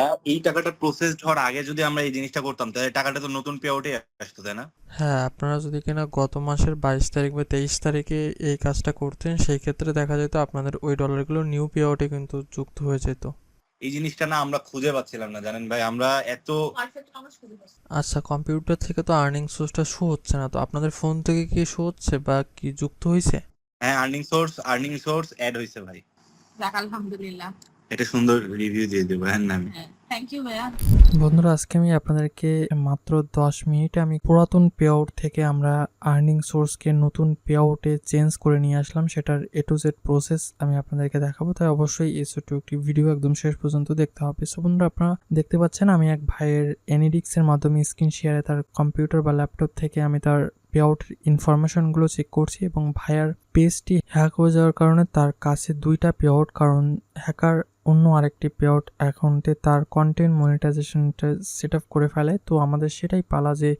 হ্যাঁ এই টাকাটা প্রসেসড হওয়ার আগে যদি আমরা এই জিনিসটা করতাম তাহলে টাকাটা তো নতুন পে আউটে আসতো তাই না? হ্যাঁ আপনারা যদি কিনা গত মাসের বাইশ তারিখ বা তেইশ তারিখে এই কাজটা করতেন সেই ক্ষেত্রে দেখা যেত আপনাদের ওই ডলারগুলো নিউ পে আউটে কিন্তু যুক্ত হয়ে যেত। এই জিনিসটা না আমরা খুঁজে পাচ্ছিলাম না জানেন ভাই। আমরা এত আচ্ছা কম্পিউটার থেকে তো আর্নিং সোর্সটা শো হচ্ছে না তো আপনাদের ফোন থেকে কি শো হচ্ছে বা কি যুক্ত হয়েছে হ্যাঁ earning source earning source add হয়েছে ভাই। আলহামদুলিল্লাহ। এটা সুন্দর রিভিউ দিয়ে দেবো হ্যাঁ না আমি হ্যাঁ থ্যাংক ইউ ভাইয়া। বন্ধুরা আজকে আমি আপনাদেরকে মাত্র দশ মিনিটে আমি পুরাতন পে আউট থেকে আমরা আর্নিং সোর্সকে নতুন পে আউটে চেঞ্জ করে নিয়ে আসলাম। সেটার এ টু জেড প্রসেস আমি আপনাদেরকে দেখাবো। তাই অবশ্যই এই ছোট্ট একটি ভিডিও একদম শেষ পর্যন্ত দেখতে হবে। সো বন্ধুরা আপনারা দেখতে পাচ্ছেন আমি এক ভাইয়ের এনিডিক্স এর মাধ্যমে স্ক্রিন শেয়ারে তার কম্পিউটার বা ল্যাপটপ থেকে আমি তার পে আউট ইনফরমেশনগুলো চেক করছি এবং ভাইয়ার পেজটি হ্যাক হয়ে যাওয়ার কারণে তার কাছে দুইটা পে আউট কারণ হ্যাকার অন্য আরেকটি পেয়ট অ্যাকাউন্টে তার কন্টেন্ট মনিটাইজেশনটা সেট আপ করে ফেলে। তো আমাদের সেটাই পালা যে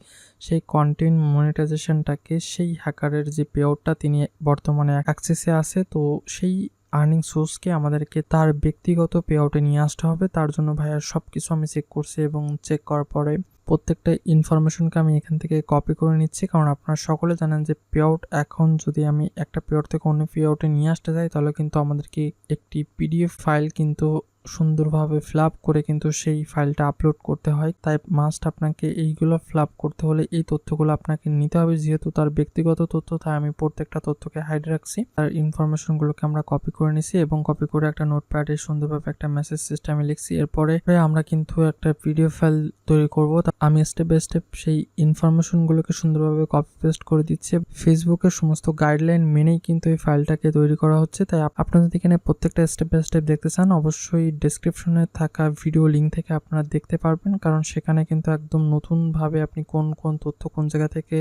সেই কন্টেন্ট মনিটাইজেশনটাকে সেই হ্যাকারের যে পেয়টটা তিনি বর্তমানে অ্যাক্সেসে আছে, তো সেই আর্নিং সোর্সকে আমাদেরকে তার ব্যক্তিগত পেআউটে নিয়ে আসতে হবে। তার জন্য ভাইয়া সব কিছু আমি চেক করছি এবং চেক করার পরে প্রত্যেকটা ইনফরমেশনকে আমি এখান থেকে কপি করে নিচ্ছি। কারণ আপনারা সকলে জানেন যে পে আউট এখন যদি আমি একটা পে থেকে অন্য পে আউটে নিয়ে আসতে যাই, তাহলে কিন্তু আমাদেরকে একটি পিডিএফ ফাইল কিন্তু সুন্দরভাবে ফ্লাপ করে কিন্তু সেই ফাইলটা আপলোড করতে হয়। তাই মাস্ট আপনাকে এইগুলো ফ্লাপ করতে হলে এই তথ্যগুলো আপনাকে নিতে হবে। যেহেতু তার ব্যক্তিগত তথ্য, তাই আমি প্রত্যেকটা তথ্যকে হাইড রাখছি। তার ইনফরমেশনগুলোকে আমরা কপি করে নিছি এবং কপি করে একটা নোটপ্যাডে সুন্দরভাবে একটা মেসেজ সিস্টেমে লিখছি। এরপরে আমরা কিন্তু একটা পিডিএফ ফাইল তৈরি করব। আমি স্টেপ বাই স্টেপ সেই ইনফরমেশনগুলোকে সুন্দরভাবে কপি পেস্ট করে দিচ্ছি। ফেসবুকের সমস্ত গাইডলাইন মেনেই কিন্তু এই ফাইলটাকে তৈরি করা হচ্ছে। তাই আপ- আপনারা যদি এখানে প্রত্যেকটা স্টেপ বাই স্টেপ দেখতে চান, অবশ্যই ডেসক্রিপশনে থাকা ভিডিও লিঙ্ক থেকে আপনারা দেখতে পারবেন, কারণ সেখানে কিন্তু একদম নতুনভাবে আপনি কোন কোন তথ্য কোন জায়গা থেকে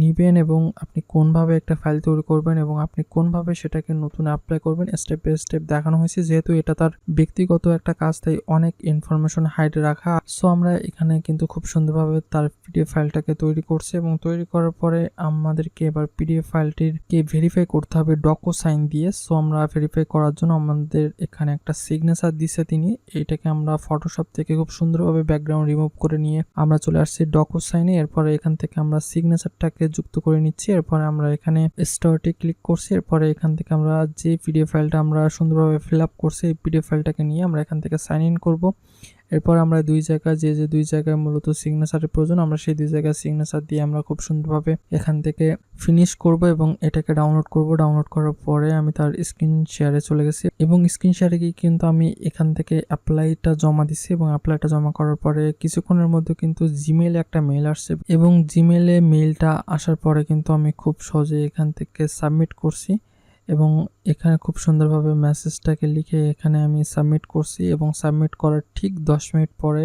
নিবেন এবং আপনি কোনভাবে একটা ফাইল তৈরি করবেন এবং আপনি কোনভাবে সেটাকে নতুন অ্যাপ্লাই করবেন স্টেপ বাই স্টেপ দেখানো হয়েছে। যেহেতু এটা তার ব্যক্তিগত একটা কাজ, তাই অনেক ইনফরমেশন হাইড রাখা। সো আমরা এখানে কিন্তু খুব সুন্দরভাবে তার পিডিএফ ফাইলটাকে তৈরি করছে এবং তৈরি করার পরে আমাদেরকে এবার পিডিএফ ফাইলটিকে ভেরিফাই করতে হবে ডকো সাইন দিয়ে। সো আমরা ভেরিফাই করার জন্য আমাদের এখানে একটা সিগনেচার দিছে তিনি। এটাকে আমরা ফটোশপ থেকে খুব সুন্দরভাবে ব্যাকগ্রাউন্ড রিমুভ করে নিয়ে আমরা চলে আসছি ডকো সাইনে এরপরে এখান থেকে আমরা সিগনেচারটাকে যুক্ত করে নিচ্ছি। এরপর আমরা এখানে স্টার্টে ক্লিক করছি। এরপরে এখান থেকে আমরা যে পিডিএফ ফাইলটা আমরা সুন্দরভাবে ফিল আপ করছি, এই পিডিএফ ফাইলটাকে নিয়ে আমরা এখান থেকে সাইন ইন করব। এরপর আমরা দুই জায়গায় যে যে দুই জায়গায় মূলত সিগনেচারের প্রয়োজন, আমরা সেই দুই জায়গায় সিগনেচার দিয়ে আমরা খুব সুন্দরভাবে এখান থেকে ফিনিশ করব এবং এটাকে ডাউনলোড করব। ডাউনলোড করার পরে আমি তার স্ক্রিন শেয়ারে চলে গেছি এবং স্ক্রিন শেয়ারে গিয়ে কিন্তু আমি এখান থেকে অ্যাপ্লাইটা জমা দিছি এবং অ্যাপ্লাইটা জমা করার পরে কিছুক্ষণের মধ্যে কিন্তু জিমেলে একটা মেল আসছে এবং জিমেলে মেলটা আসার পরে কিন্তু আমি খুব সহজে এখান থেকে সাবমিট করছি। এবং এখানে খুব সুন্দরভাবে মেসেজটাকে লিখে এখানে আমি সাবমিট করছি এবং সাবমিট করার ঠিক দশ মিনিট পরে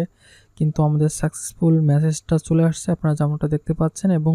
কিন্তু আমাদের সাকসেসফুল মেসেজটা চলে আসছে। আপনারা যেমনটা দেখতে পাচ্ছেন এবং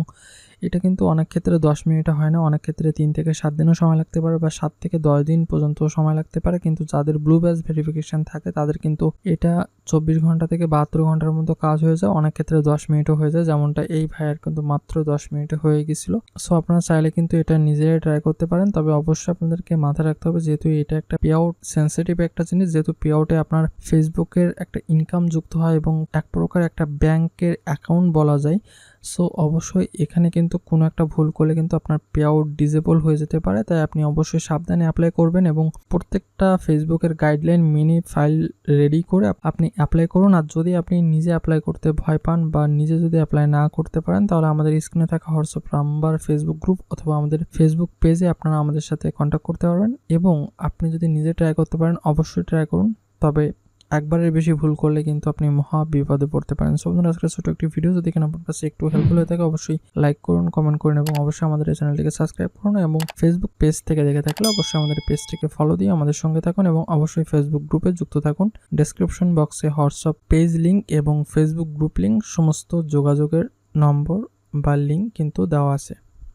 এটা কিন্তু অনেক ক্ষেত্রে দশ মিনিটে হয় না, অনেক ক্ষেত্রে তিন থেকে সাত দিনও সময় লাগতে পারে বা সাত থেকে দশ দিন পর্যন্ত সময় লাগতে পারে। কিন্তু যাদের ব্লু ব্যাচ ভেরিফিকেশান থাকে, তাদের কিন্তু এটা চব্বিশ ঘণ্টা থেকে বাহাত্তর ঘণ্টার মতো কাজ হয়ে যায়। অনেক ক্ষেত্রে দশ মিনিটও হয়ে যায়। যেমনটা এই ভাইয়ের কিন্তু মাত্র দশ মিনিটে হয়ে গেছিল। সো আপনারা চাইলে কিন্তু এটা নিজেরাই ট্রাই করতে পারেন। তবে অবশ্যই আপনাদেরকে মাথায় রাখতে হবে যেহেতু এটা একটা পে আউট সেন্সিটিভ একটা জিনিস, যেহেতু পে আউটে আপনার ফেসবুকের একটা ইনকাম যুক্ত হয় এবং এক প্রকার একটা ব্যাংকের অ্যাকাউন্ট বলা যায় সো অবশ্যই এখানে কিন্তু কোনো একটা ভুল করলে কিন্তু আপনার পে আউট ডিজেবল হয়ে যেতে পারে। তাই আপনি অবশ্যই সাবধানে অ্যাপ্লাই করবেন এবং প্রত্যেকটা ফেসবুকের গাইডলাইন মেনে ফাইল রেডি করে আপ- আপনি অ্যাপ্লাই করুন। আর যদি আপনি নিজে অ্যাপ্লাই করতে ভয় পান বা নিজে যদি অ্যাপ্লাই না করতে পারেন, তাহলে আমাদের স্ক্রিনে থাকা হোয়াটসঅ্যাপ নাম্বার ফেসবুক গ্রুপ অথবা আমাদের ফেসবুক পেজে আপনারা আমাদের সাথে কন্ট্যাক্ট করতে পারবেন। এবং আপনি যদি নিজে ট্রাই করতে পারেন, অবশ্যই ট্রাই করুন। তবে একবারের বেশি ভুল করলে কিন্তু আপনি মহা বিপদে পড়তে পারেন। সো বন্ধুরা আজকে ছোট একটি ভিডিও যদি কিনা আপনার কাছে একটু হেল্পফুল হয়ে থাকে, অবশ্যই লাইক করুন কমেন্ট করুন এবং অবশ্যই আমাদের এই চ্যানেলটিকে সাবস্ক্রাইব করুন এবং ফেসবুক পেজ থেকে দেখে থাকলে অবশ্যই আমাদের পেজটিকে ফলো দিয়ে আমাদের সঙ্গে থাকুন এবং অবশ্যই ফেসবুক গ্রুপে যুক্ত থাকুন। ডেসক্রিপশন বক্সে হোয়াটসঅ্যাপ পেজ লিঙ্ক এবং ফেসবুক গ্রুপ লিঙ্ক সমস্ত যোগাযোগের নম্বর বা লিঙ্ক কিন্তু দেওয়া আছে।